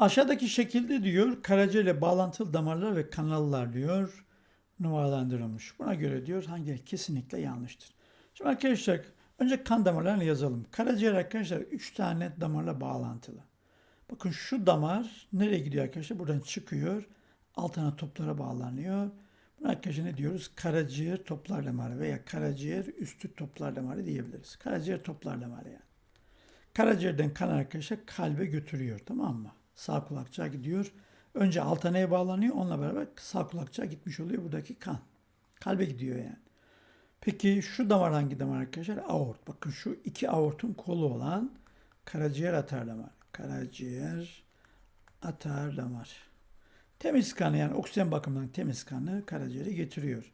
Aşağıdaki şekilde diyor karaciğer ile bağlantılı damarlar ve kanallar diyor numaralandırılmış. Buna göre diyor hangi kesinlikle yanlıştır. Şimdi arkadaşlar önce kan damarlarını yazalım. Karaciğer arkadaşlar 3 tane damarla bağlantılı. Bakın şu damar nereye gidiyor arkadaşlar? Buradan çıkıyor. Altına toplara bağlanıyor. Buna arkadaşlar ne diyoruz? Karaciğer toplar damarı veya karaciğer üstü toplar damarı diyebiliriz. Karaciğer toplar damarı yani. Karaciğerden kan arkadaşlar kalbe götürüyor tamam mı? Sağ kulakçığa gidiyor. Önce altaneye bağlanıyor. Onunla beraber sağ kulakçığa gitmiş oluyor buradaki kan. Kalbe gidiyor yani. Peki şu damar hangi damar arkadaşlar? Aort. Bakın şu iki aortun kolu olan karaciğer atar damar. Karaciğer atar damar. Temiz kanı yani oksijen bakımından temiz kanı karaciğere getiriyor.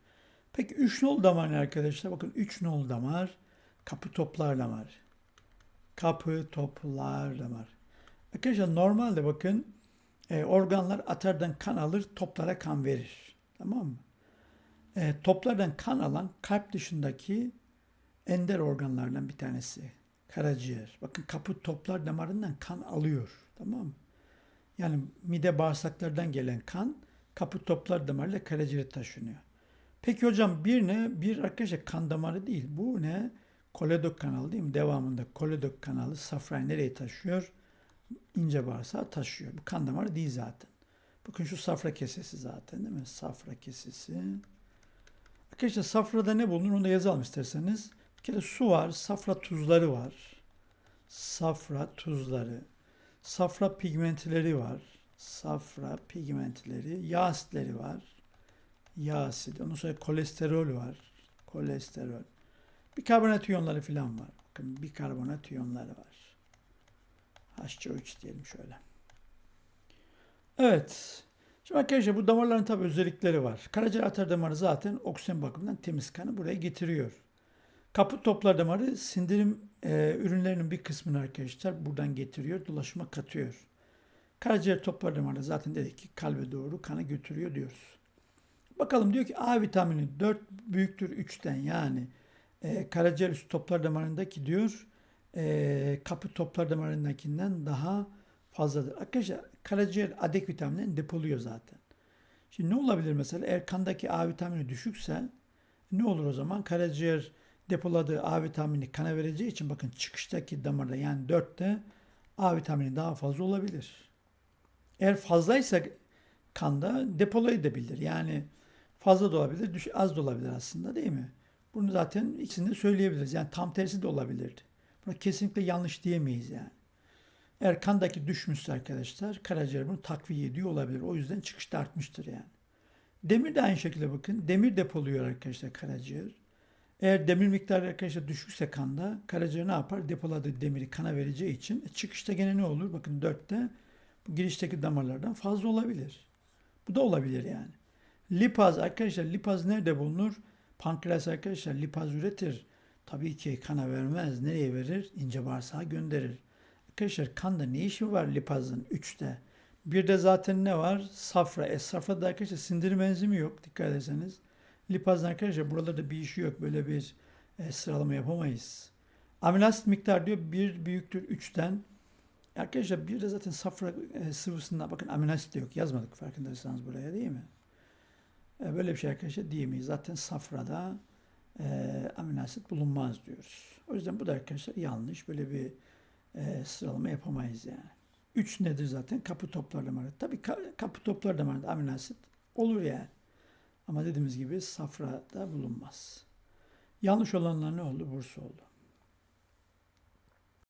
Peki 3 nol damar ne arkadaşlar? Bakın 3 nol damar kapı toplar damar. Kapı toplar damar. Arkadaşlar normalde bakın e, organlar atardan kan alır, toplara kan verir. Tamam mı? E, toplardan kan alan kalp dışındaki ender organlardan bir tanesi. Karaciğer. Bakın kapı toplar damarından kan alıyor. Tamam mı? Yani mide bağırsaklardan gelen kan kapı toplar damarıyla karaciğere taşınıyor. Peki hocam bir ne? Bir arkadaşlar kan damarı değil. Bu ne? Koledok kanalı değil mi? Devamında koledok kanalı safrayı nereye taşıyor? İnce bağırsağı taşıyor. Bu kan damarı değil zaten. Bakın şu safra kesesi zaten değil mi? Safra kesesi. Arkadaşlar safrada ne bulunur onu da yazalım isterseniz. Bir kere su var, safra tuzları var. Safra tuzları. Safra pigmentleri var. Safra pigmentleri. Yağ asitleri var. Yağ asidi. Ondan sonra kolesterol var. Kolesterol. Bikarbonat iyonları falan var. Bakın bikarbonat iyonları var. HCO3 diyelim şöyle. Evet. Şimdi arkadaşlar bu damarların tabi özellikleri var. Karaciğer atar damarı zaten oksijen bakımından temiz kanı buraya getiriyor. Kapı toplar damarı sindirim e, ürünlerinin bir kısmını arkadaşlar buradan getiriyor, dolaşıma katıyor. Karaciğer toplar damarı zaten dedik ki kalbe doğru kanı götürüyor diyoruz. Bakalım diyor ki A vitamini 4 büyüktür 3'ten yani e, karaciğer üstü toplar damarındaki diyor e, kapı toplar damarındakinden daha fazladır. Arkadaşlar karaciğer adek vitaminini depoluyor zaten. Şimdi ne olabilir mesela eğer kandaki A vitamini düşükse ne olur o zaman? Karaciğer depoladığı A vitamini kana vereceği için bakın çıkıştaki damarda yani 4'te A vitamini daha fazla olabilir. Eğer fazlaysa kanda depolayabilir. Yani fazla da olabilir, az da olabilir aslında değil mi? Bunu zaten ikisini de söyleyebiliriz. Yani tam tersi de olabilirdi. Buna kesinlikle yanlış diyemeyiz yani. Eğer kandaki düşmüşse arkadaşlar karaciğer bunu takviye ediyor olabilir. O yüzden çıkışta artmıştır yani. Demir de aynı şekilde bakın. Demir depoluyor arkadaşlar karaciğer. Eğer demir miktarı arkadaşlar düşükse kanda karaciğer ne yapar? Depoladığı demiri kana vereceği için e, çıkışta gene ne olur? Bakın 4'te bu girişteki damarlardan fazla olabilir. Bu da olabilir yani. Lipaz arkadaşlar lipaz nerede bulunur? Pankreas arkadaşlar lipaz üretir. Tabii ki kana vermez. Nereye verir? İnce bağırsağa gönderir. Arkadaşlar kanda ne işi var lipazın 3'te? Bir de zaten ne var? Safra. E safrada arkadaşlar sindirim enzimi yok dikkat ederseniz. Lipazın arkadaşlar buralarda bir işi yok. Böyle bir e, sıralama yapamayız. Aminoasit miktar diyor 1 büyüktür 3'ten. Arkadaşlar bir de zaten safra e, sıvısında bakın aminoasit de yok. Yazmadık farkındaysanız buraya değil mi? E, böyle bir şey arkadaşlar diyemeyiz. Zaten safrada e, aminoasit bulunmaz diyoruz. O yüzden bu da arkadaşlar yanlış. Böyle bir e, sıralama yapamayız yani. 3 nedir zaten? Kapı toplar damarı. Tabii ka- kapı toplar damarında aminoasit olur yani. Ama dediğimiz gibi safrada bulunmaz. Yanlış olanlar ne oldu? Bursa oldu.